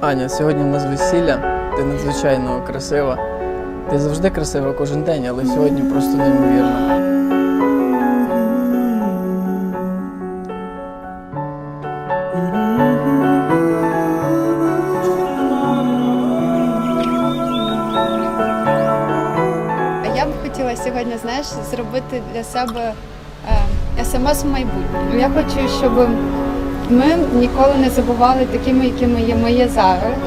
Аня, сьогодні у нас весілля. Ти надзвичайно красива. Ти завжди красива кожен день, але сьогодні просто неймовірно. Я б хотіла сьогодні, знаєш, зробити для себе е, смс в майбутньому. Я хочу, щоб ми ніколи не забували такими, якими є ми є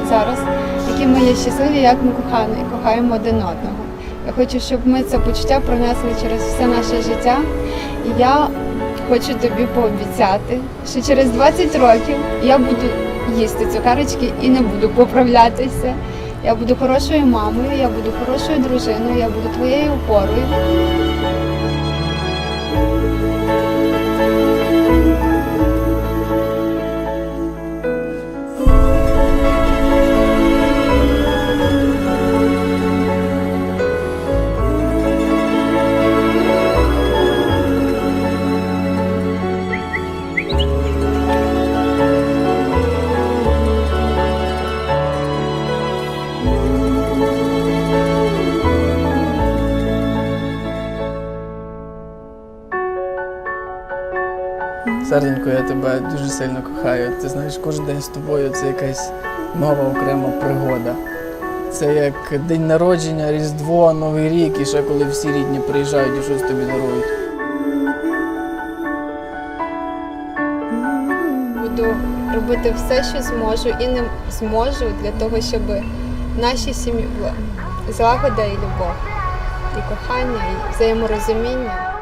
зараз, які ми є щасливі, як ми кохаємо, кохаємо один одного. Я хочу, щоб ми це почуття пронесли через все наше життя. І я хочу тобі пообіцяти, що через 20 років я буду їсти цукерочки і не буду поправлятися. Я буду хорошою мамою, я буду хорошою дружиною, я буду твоєю опорою. Серденько, я тебе дуже сильно кохаю. Ти знаєш, кожен день з тобою це якась нова окрема пригода. Це як день народження, Різдво, Новий рік, і ще коли всі рідні приїжджають і щось тобі дарують. Буду робити все, що зможу, і не зможу для того, щоб в нашій сім'ї була злагода і любов, і кохання, і взаєморозуміння.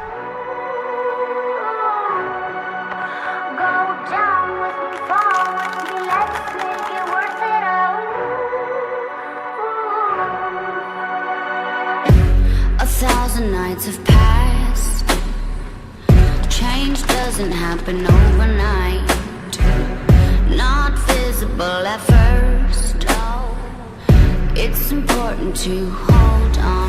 Nights have passed. Change doesn't happen overnight. Not visible at first. Oh, it's important to hold on,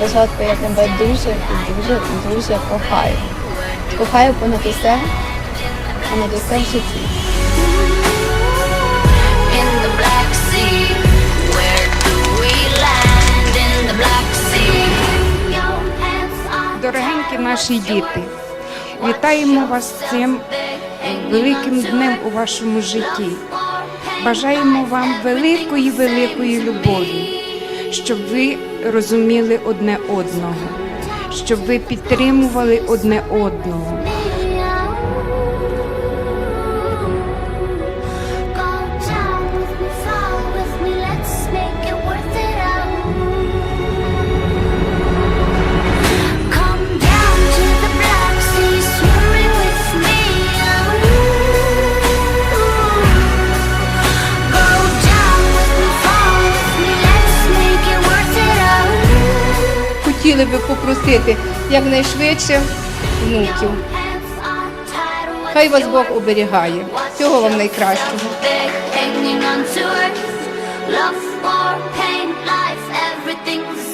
Бажатка, я тебе дуже, дуже, дуже кохаю. Кохаю понад усе, понад усе в житті. Дорогенькі наші діти, вітаємо вас цим великим днем у вашому житті. Бажаємо вам великої, великої любові, щоб ви розуміли одне одного, щоб ви підтримували одне одного. Хотіли якнайшвидше внуків. Хай вас Бог оберігає. Всього вам найкращого. Love or pain, life, everything's